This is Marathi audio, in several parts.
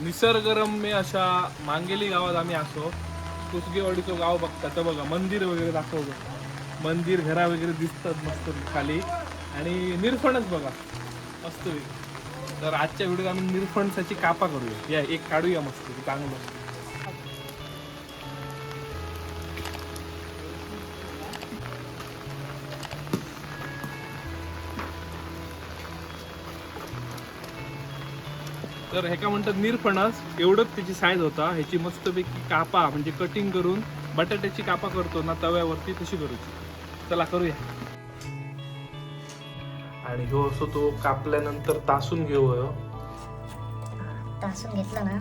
निसर्गरम्य अशा मांगेली गावात आम्ही असो. कुसगेवाडीचं गाव बघता तर बघा मंदिर वगैरे दाखवतो. मंदिर घरा वगैरे दिसतात मस्त खाली. आणि निरफणच बघा मस्त. तर आजच्या व्हिडिओत आम्ही निरफणसाची कापा करूया. या एक काढूया मस्त चांगलं. तर हे का म्हणतात निरफणस एवढंच त्याची साईज होता. ह्याची मस्तपैकी कापा म्हणजे कटिंग करून बटाट्याची कापा करतो ना तव्यावरती तशी करूची. चला करूया. आणि ह्यो असो तो कापल्यानंतर तासून घेऊ. तासून घेतलं ना.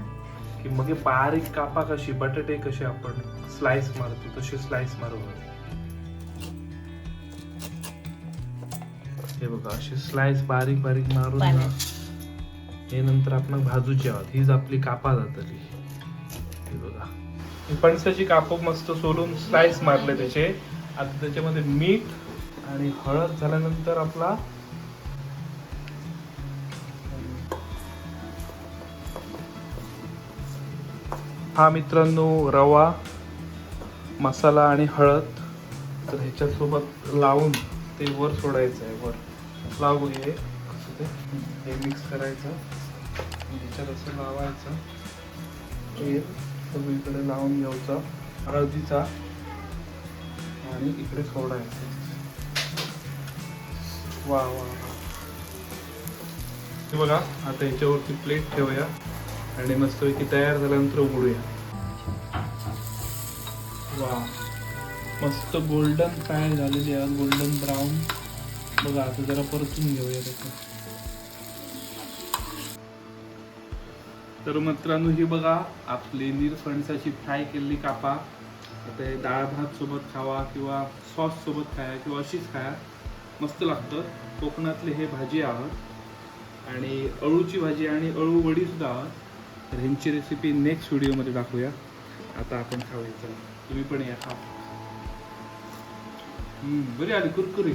की मग बारीक कापा कशी बटाटे कसे आपण स्लाइस मारतो तशी स्लाइस मारू. हे बघा अशी स्लाइस बारीक बारीक. मारून. हे नंतर आपण भाजूची आहोत. हीच आपली कापा जातली हे बघा. पणसाची फणसाची मस्त सोलून स्लाइस मारले त्याचे. आता त्याच्यामध्ये मीठ आणि हळद झाल्यानंतर आपला हा मित्रांनो रवा मसाला आणि हळद. तर ह्याच्यासोबत लावून ते वर सोडायचं आहे वर. लावू हे. असते. हे मिक्स करायचं. त्याच्यात असं लावायचं. तेल सगळीकडे लावून घ्यायचा. हळदीचा. आणि इकडे सोडायचं. वा वा वा. हे बघा आता याच्यावरती प्लेट ठेवूया. आणि मस्तपैकी तयार झाल्यानंतर उघडूया. वा. मस्त गोल्डन फ्राय झालेली आहे? गोल्डन ब्राऊन बघा आता जरा परतून घेऊया त्याचं. तर मित्रांनो ही बघा आपली निरफणसाची फ्राय केलेली कापा. आता हे डाळ भात सोबत खावा किंवा सॉस सोबत खाया किंवा अशीच खाया. मस्त लागतं. कोकणातले हे भाजी आहोत. आणि अळूची भाजी आणि अळू वडी सुद्धा आहात. तर ह्यांची रेसिपी नेक्स्ट व्हिडिओमध्ये दाखवूया. आता आपण खाऊया. चला तुम्ही पण या. खा बरी आली कुरकुरी